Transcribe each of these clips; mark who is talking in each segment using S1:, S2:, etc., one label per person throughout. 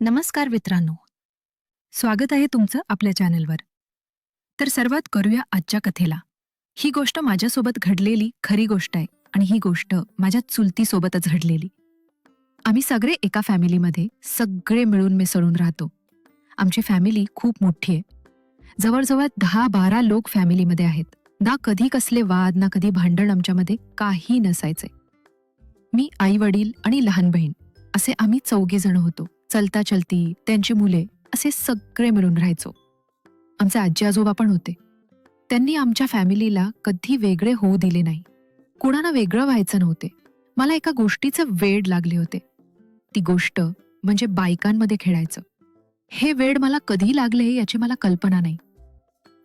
S1: नमस्कार मित्रांनो. स्वागत आहे तुमचं आपल्या चॅनलवर. तर सर्वात करूया आजच्या कथेला. ही गोष्ट माझ्यासोबत घडलेली खरी गोष्ट आहे आणि ही गोष्ट माझ्या चुलतीसोबतच घडलेली. आम्ही सगळे एका फॅमिलीमध्ये सगळे मिळून मिसळून राहतो. आमची फॅमिली खूप मोठी आहे. जवळजवळ दहा बारा लोक फॅमिलीमध्ये आहेत. ना कधी कसले वाद ना कधी भांडण आमच्यामध्ये काही नसायचे. मी आई वडील आणि लहान बहीण असे आम्ही चौघे जण होतो. चलता चलती त्यांची मुले असे सगळे मिळून राहायचो. आमचे आजी आजोबा पण होते. त्यांनी आमच्या फॅमिलीला कधी वेगळे होऊ दिले नाही. कुणाला वेगळं व्हायचं नव्हते. मला एका गोष्टीचं वेड लागले होते. ती गोष्ट म्हणजे बायकांमध्ये खेळायचं. हे वेड मला कधी लागले याची मला कल्पना नाही.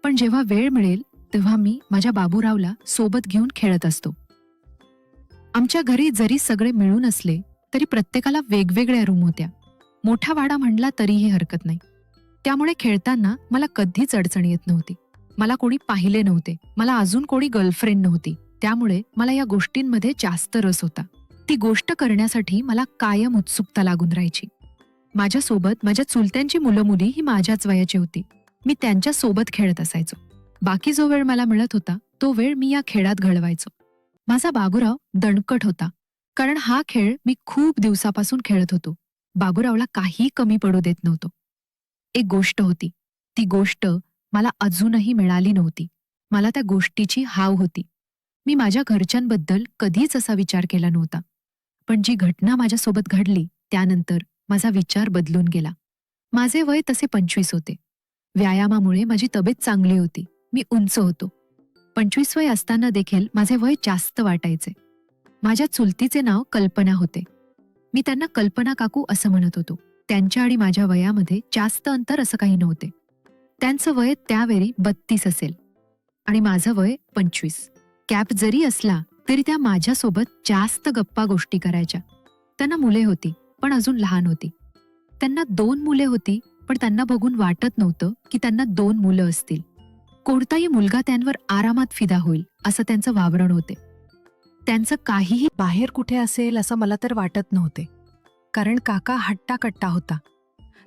S1: पण जेव्हा वेळ मिळेल तेव्हा मी माझ्या बाबूरावला सोबत घेऊन खेळत असतो. आमच्या घरी जरी सगळे मिळून असले तरी प्रत्येकाला वेगवेगळ्या रूम होत्या. मोठा वाडा म्हणला तरीही हरकत नाही. त्यामुळे खेळताना मला कधीच अडचण येत नव्हती. मला कोणी पाहिले नव्हते. मला अजून कोणी गर्लफ्रेंड नव्हती. त्यामुळे मला या गोष्टींमध्ये जास्त रस होता. ती गोष्ट करण्यासाठी मला कायम उत्सुकता लागून राहायची. माझ्यासोबत माझ्या चुलत्यांची मुलं मुली ही माझ्याच वयाची होती. मी त्यांच्यासोबत खेळत असायचो. बाकी जो वेळ मला मिळत होता तो वेळ मी या खेळात घडवायचो माझा बागुराव दणकट होता. कारण हा खेळ मी खूप दिवसापासून खेळत होतो. बाबूरावला काही कमी पडू देत नव्हतो. एक गोष्ट होती. ती गोष्ट मला अजूनही मिळाली नव्हती. मला त्या गोष्टीची हाव होती. मी माझ्या घरच्यांबद्दल कधीच असा विचार केला नव्हता. पण जी घटना माझ्यासोबत घडली त्यानंतर माझा विचार बदलून गेला. माझे वय तसे पंचवीस होते. व्यायामामुळे माझी तब्येत चांगली होती. मी उंच होतो. पंचवीस वय असताना देखील माझे वय जास्त वाटायचे. माझ्या चुलतीचे नाव कल्पना होते. मी त्यांना कल्पना काकू असं म्हणत होतो. त्यांच्या आणि माझ्या वयामध्ये जास्त अंतर असं काही नव्हते. त्यांचं वय त्यावेळी बत्तीस असेल. आणि माझं वय पंचवीस. कॅप जरी असला तरी त्या माझ्यासोबत जास्त गप्पा गोष्टी करायच्या. त्यांना मुले होती पण अजून लहान होती. त्यांना दोन मुले होती पण त्यांना बघून वाटत नव्हतं की त्यांना दोन मुलं असतील. कोणताही मुलगा त्यांवर आरामात फिदा होईल असं त्यांचं वावरण होते. त्यांचं काहीही बाहेर कुठे असेल असं मला तर वाटत नव्हते. कारण काका हट्टाकट्टा होता.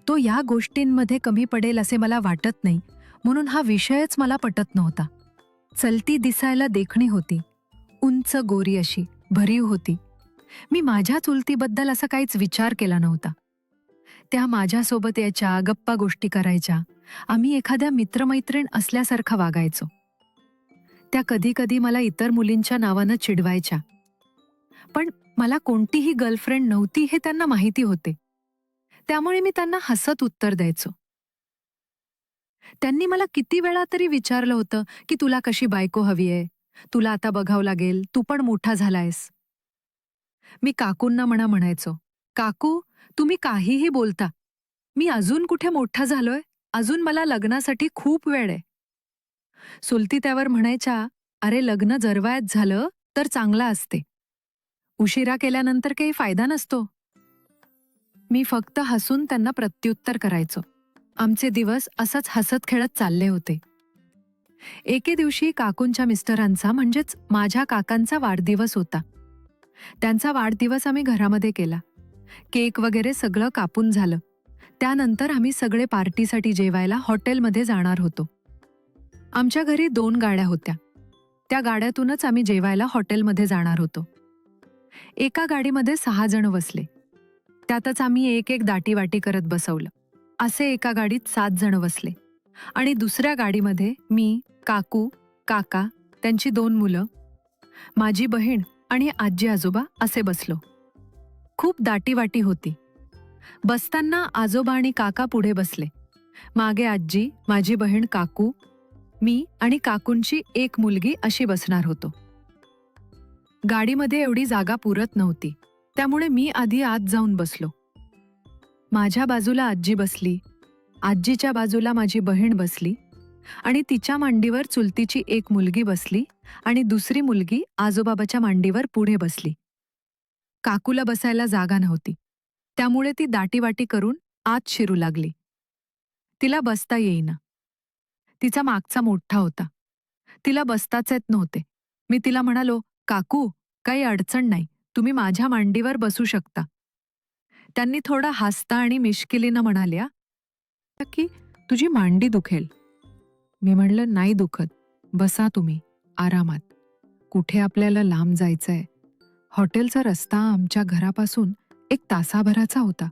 S1: तो या गोष्टींमध्ये कमी पडेल असे मला वाटत नाही म्हणून हा विषयच मला पटत नव्हता. चलती दिसायला देखणी होती. उंच गोरी अशी भरीव होती. मी माझ्या चुलतीबद्दल असा काहीच विचार केला नव्हता. त्या माझ्यासोबत यायच्या गप्पा गोष्टी करायच्या. आम्ही एखाद्या मित्रमैत्रीण असल्यासारखा वागायचो. त्या कधी कधी मला इतर मुलींच्या नावानं चिडवायच्या. पण मला कोणतीही गर्लफ्रेंड नव्हती हे त्यांना माहिती होते. त्यामुळे मी त्यांना हसत उत्तर द्यायचो. त्यांनी मला किती वेळा तरी विचारलं होतं की तुला कशी बायको हवी आहे? तुला आता बघावं लागेल तू पण मोठा झालायस. मी काकूंना म्हणा म्हणायचो काकू तुम्ही काहीही बोलता. मी अजून कुठे मोठा झालोय? अजून मला लग्नासाठी खूप वेळ आहे. सुलती त्यावर म्हणायच्या अरे लग्न जरवायत झालं तर चांगला असते. उशिरा केल्यानंतर काही फायदा नसतो. मी फक्त हसून त्यांना प्रत्युत्तर करायचो. आमचे दिवस असंच हसत खेळत चालले होते. एके दिवशी काकूंच्या मिस्टरांचा म्हणजेच माझ्या काकांचा वाढदिवस होता. त्यांचा वाढदिवस आम्ही घरामध्ये केला. केक वगैरे सगळं कापून झालं. त्यानंतर आम्ही सगळे पार्टीसाठी जेवायला हॉटेलमध्ये जाणार होतो. आमच्या घरी दोन गाड्या होत्या. त्या गाड्यातूनच आम्ही जेवायला हॉटेलमध्ये जाणार होतो. एका गाडीमध्ये सहा जण बसले. त्यातच आम्ही एक एक दाटीवाटी करत बसवलं. असे एका गाडीत सात जण बसले. आणि दुसऱ्या गाडीमध्ये मी काकू काका त्यांची दोन मुलं माझी बहीण आणि आजी आजोबा असे बसलो. खूप दाटीवाटी होती. बसताना आजोबा आणि काका पुढे बसले. मागे आजी माझी बहीण काकू मी आणि काकूंची एक मुलगी अशी बसणार होतो. गाडीमध्ये एवढी जागा पुरत नव्हती त्यामुळे मी आधी आत जाऊन बसलो. माझ्या बाजूला आजी बसली आजीच्या बाजूला माझी बहीण बसली आणि तिच्या मांडीवर चुलतीची एक मुलगी बसली आणि दुसरी मुलगी आजोबाबाच्या मांडीवर पुढे बसली. काकूला बसायला जागा नव्हती त्यामुळे ती दाटीवाटी करून आत शिरू लागली. तिला बसता येईना. तिचा मागचा मोठा होता. तिला बसताच येत नव्हते. मी तिला म्हणालो काकू काही अडचण नाही. तुम्ही माझ्या मांडीवर बसू शकता. त्यांनी थोडा हसता आणि मिश्किलीनं म्हणाल्या की तुझी मांडी दुखेल. मी म्हणलं नाही दुखत. बसा तुम्ही. आरामात. कुठे आपल्याला लांब जायचंय? हॉटेलचा रस्ता आमच्या घरापासून एक तासाभराचा होता.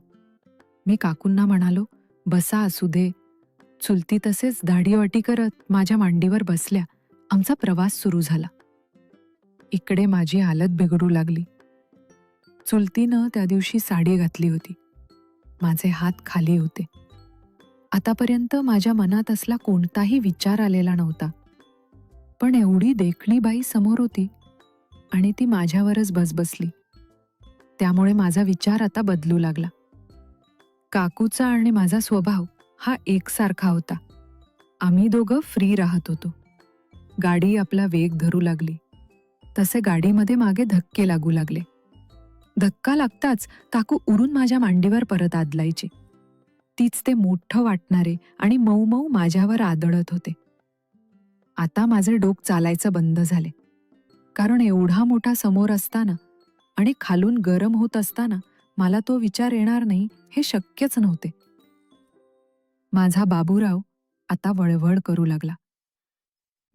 S1: मी काकूंना म्हणालो बसा असू दे. चुलती तसेच दाढीवाटी करत माझ्या मांडीवर बसल्या. आमचा प्रवास सुरू झाला. इकडे माझी हालत बिघडू लागली. चुलतीनं त्या दिवशी साडी घातली होती. माझे हात खाली होते. आतापर्यंत माझ्या मनात असला कोणताही विचार आलेला नव्हता. पण एवढी देखणी बाई समोर होती आणि ती माझ्यावरच बसबसली. त्यामुळे माझा विचार आता बदलू लागला. काकूचा आणि माझा स्वभाव हा एकसारखा होता. आम्ही दोघं फ्री राहत होतो. गाडी आपला वेग धरू लागली. तसे गाडीमध्ये मागे धक्के लागू लागले. धक्का लागताच काकू उरून माझ्या मांडीवर परत आदलायची. तीच ते मोठं वाटणारे आणि मऊ मऊ माझ्यावर आदळत होते. आता माझे डोक चालायचं बंद झाले. कारण एवढा मोठा समोर असताना आणि खालून गरम होत असताना मला तो विचार येणार नाही हे शक्यच नव्हते. माझा बाबूराव आता वळवळ करू लागला.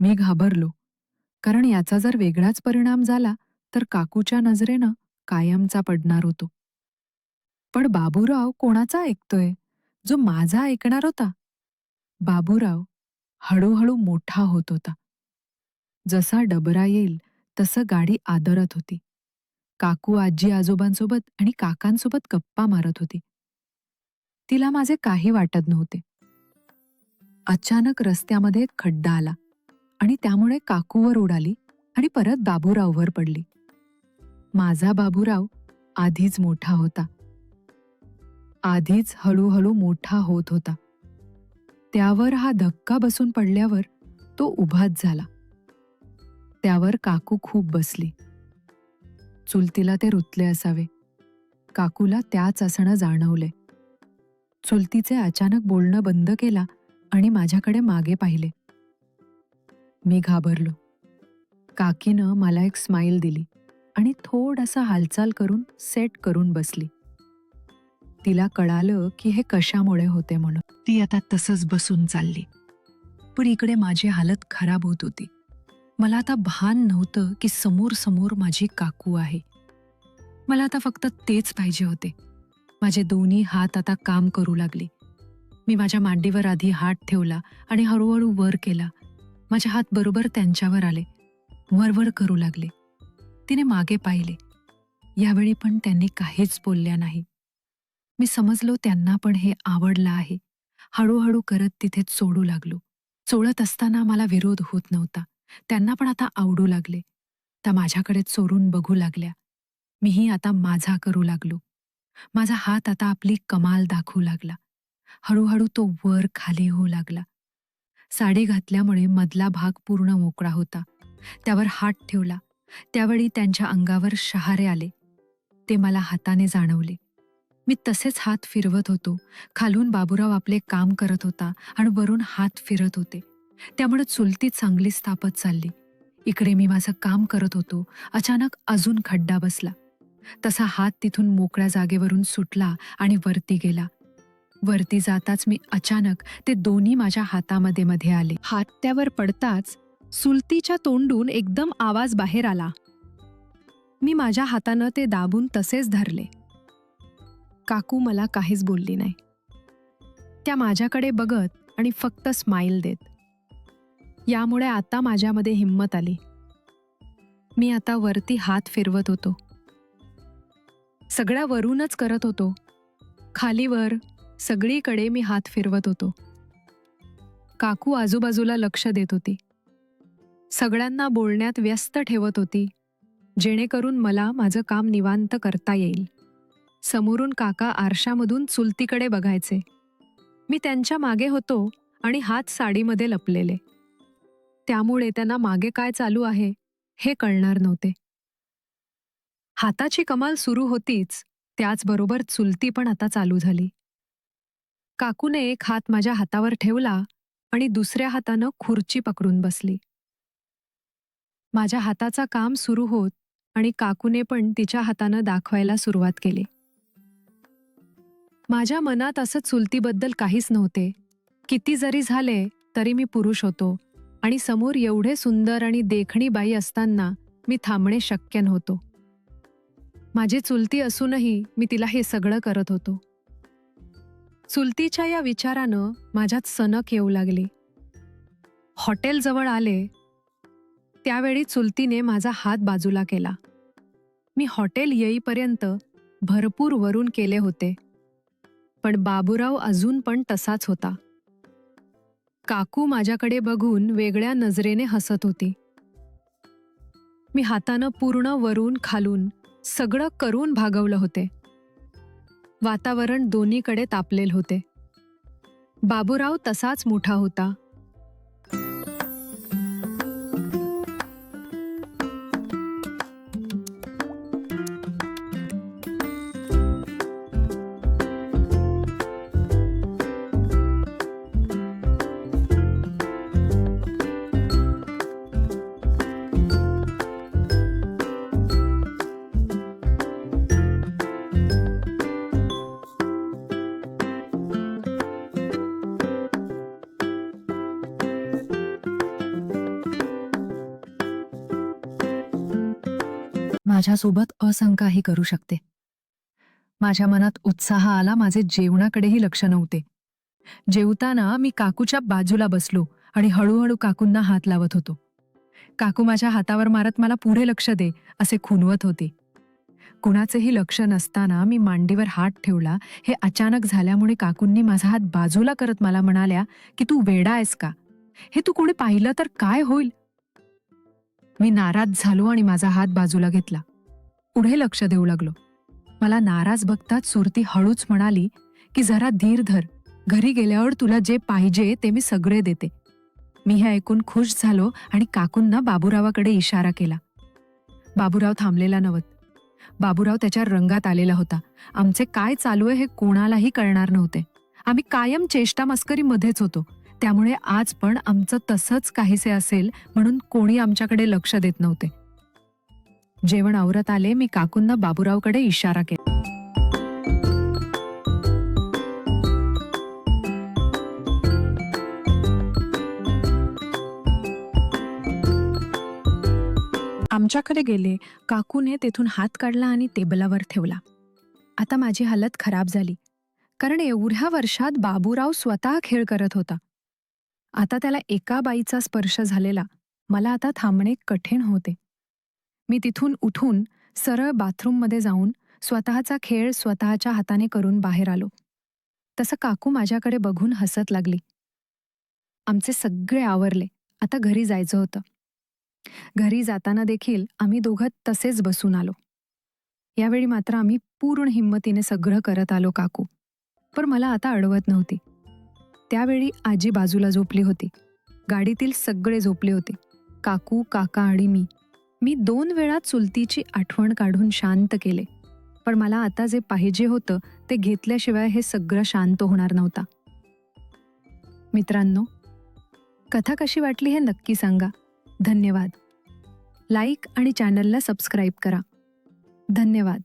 S1: मी घाबरलो कारण याचा जर वेगळाच परिणाम झाला तर काकूच्या नजरेनं कायमचा पडणार होतो. पण बाबूराव कोणाचा ऐकतोय? जो माझा ऐकणार होता? बाबूराव हळूहळू मोठा होत होता. जसा डबरा येईल तसं गाडी आदरत होती. काकू आजी आजोबांसोबत आणि काकांसोबत गप्पा मारत होती. तिला माझे काही वाटत नव्हते. अचानक रस्त्यामध्ये एक खड्डा आला आणि त्यामुळे काकूवर उडाली आणि परत बाबूराववर पडली. माझा बाबूराव आधीच मोठा होता. आधीच हळूहळू मोठा होत होता. त्यावर हा धक्का बसून पडल्यावर तो उभाच झाला. त्यावर काकू खूप बसली. चुलतीला ते रुतले असावे. काकूला त्याच असणं जाणवले. चुलतीचे अचानक बोलणं बंद केला आणि माझ्याकडे मागे पाहिले. मी घाबरलो. काकीनं मला एक स्माईल दिली आणि थोडासा हालचाल करून सेट करून बसली. तिला कळालं की हे कशामुळे होते म्हणून. ती आता तसंच बसून चालली. पण इकडे माझी हालत खराब होत होती. मला आता भान नव्हतं की समोर समोर माझी काकू आहे. मला आता फक्त तेच पाहिजे होते. माझे दोन्ही हात आता काम करू लागले. मी माझ्या मांडीवर आधी हात ठेवला आणि हळूहळू वर केला. माझे हात बरोबर त्यांच्यावर आले. वरवर करू लागले. तिने मागे पाहिले. यावेळी पण त्यांनी काहीच बोलल्या नाही. मी समजलो त्यांना पण हे आवडलं आहे. हळूहळू करत तिथेच सोडू लागलो. चोळत असताना मला विरोध होत नव्हता. त्यांना पण आता आवडू लागले. त्या माझ्याकडे चोरून बघू लागल्या. मीही आता माझा करू लागलो. माझा हात आता आपली कमाल दाखवू लागला. हळूहळू तो वर खाली होऊ लागला. साडी घातल्यामुळे मधला भाग पूर्ण मोकळा होता. त्यावर हात ठेवला. त्यावेळी त्यांच्या अंगावर शहारे आले. ते मला हाताने जाणवले. मी तसेच हात फिरवत होतो. खालून बाबूराव आपले काम करत होता आणि वरून हात फिरत होते. त्यामुळे चुलती चांगली स्थापत चालली. इकडे मी माझं काम करत होतो. अचानक अजून खड्डा बसला. तसा हात तिथून मोकळ्या जागेवरून सुटला आणि वरती गेला. वरती जाताच मी अचानक ते दोन्ही माझ्या हातामध्ये मध्ये आले. हात त्यावर पडताच सुलतीच्या तोंडून एकदम आवाज बाहेर आला. मी माझ्या हातानं ते दाबून तसेच धरले. काकू मला काहीच बोलली नाही. त्या माझ्याकडे बघत आणि फक्त स्माईल देत. यामुळे आता माझ्यामध्ये हिंमत आली. मी आता वरती हात फिरवत होतो. सगळ्या वरूनच करत होतो. खालीवर सगळीकडे मी हात फिरवत होतो. काकू आजूबाजूला लक्ष देत होती. सगळ्यांना बोलण्यात व्यस्त ठेवत होती जेणेकरून मला माझं काम निवांत करता येईल. समोरून काका आरशामधून चुलतीकडे बघायचे. मी त्यांच्या मागे होतो आणि हात साडीमध्ये लपलेले. त्यामुळे त्यांना मागे काय चालू आहे हे कळणार नव्हते. हाताची कमाल सुरू होतीच त्याचबरोबर चुलती पण आता चालू झाली. काकूने एक हात माझ्या हातावर ठेवला आणि दुसऱ्या हातानं खुर्ची पकडून बसली. माझ्या हाताचा काम सुरू होत आणि काकूने पण तिच्या हातानं दाखवायला सुरुवात केली. माझ्या मनात असं चुलतीबद्दल काहीच नव्हते. किती जरी झाले तरी मी पुरुष होतो आणि समोर एवढे सुंदर आणि देखणी बाई असताना मी थांबणे शक्य नव्हतो. माझी चुलती असूनही मी तिला हे सगळं करत होतो. चुलतीच्या या विचारानं माझ्यात सनक येऊ लागली. हॉटेलजवळ आले त्यावेळी चुलतीने माझा हात बाजूला केला. मी हॉटेल येईपर्यंत भरपूर वरून केले होते पण बाबूराव अजून पण तसाच होता. काकू माझ्याकडे बघून वेगळ्या नजरेने हसत होती. मी हातानं पूर्ण वरून खालून सगळं करून भागवलं होते. वातावरण दोन्हीकडे तापलेल होते. बाबूराव तसाच मोठा होता. माझ्यासोबत असंकाही करू शकते. माझ्या मनात उत्साह आला माझे जेवणाकडेही लक्ष नव्हते. जेवताना मी काकूच्या बाजूला बसलो आणि हळूहळू काकूंना हात लावत होतो. काकू माझ्या हातावर मारत मला पुढे लक्ष दे असे खुनवत होते. कुणाचेही लक्ष नसताना मी मांडीवर हात ठेवला हे अचानक झाल्यामुळे काकूंनी माझा हात बाजूला करत मला म्हणाल्या की तू वेडा आहेस का? हे तू कोणी पाहिलं तर काय होईल? मी नाराज झालो आणि माझा हात बाजूला घेतला. पुढे लक्ष देऊ लागलो. मला नाराज बघताच सुरती हळूच म्हणाली की जरा धीर धर. घरी गेल्यावर तुला जे पाहिजे ते मी सगळे देते. मी हे ऐकून खुश झालो आणि काकूंना बाबूरावाकडे इशारा केला. बाबूराव थांबलेला नव्हत. बाबूराव त्याच्या रंगात आलेला होता. आमचे काय चालू आहे हे कोणालाही कळणार नव्हते. आम्ही कायम चेष्टा मस्करीमध्येच होतो. त्यामुळे आज पण आमचं तसंच काहीसे असेल म्हणून कोणी आमच्याकडे लक्ष देत नव्हते. जेवण आवरत आले मी काकूंना बाबूरावकडे इशारा केला. आमच्याकडे गेले काकूने तेथून हात काढला आणि टेबलावर ठेवला. आता माझी हालत खराब झाली कारण एवढ्या वर्षात बाबूराव स्वतः खेळ करत होता. आता त्याला एका बाईचा स्पर्श झालेला. मला आता थांबणे कठीण होते. मी तिथून उठून सरळ बाथरूममध्ये जाऊन स्वतःचा खेळ स्वतःच्या हाताने करून बाहेर आलो. तसं काकू माझ्याकडे बघून हसत लागली. आमचे सगळे आवरले. आता घरी जायचं होतं. घरी जाताना देखील आम्ही दोघं तसेच बसून आलो. यावेळी मात्र आम्ही पूर्ण हिंमतीने सगळं करत आलो काकू. पण मला आता अडवत नव्हती. त्यावेळी आजी बाजूला झोपली होती. गाडीतील सगळे झोपले होते. काकू काका आणि मी. मी दोन वेळा चुलतीची आठवण काढून शांत केले. पण मला आता जे पाहिजे होतं ते घेतल्याशिवाय हे सगळं शांत होणार नव्हता. मित्रांनो कथा कशी वाटली हे नक्की सांगा. धन्यवाद. लाईक आणि चॅनलला सबस्क्राईब करा. धन्यवाद.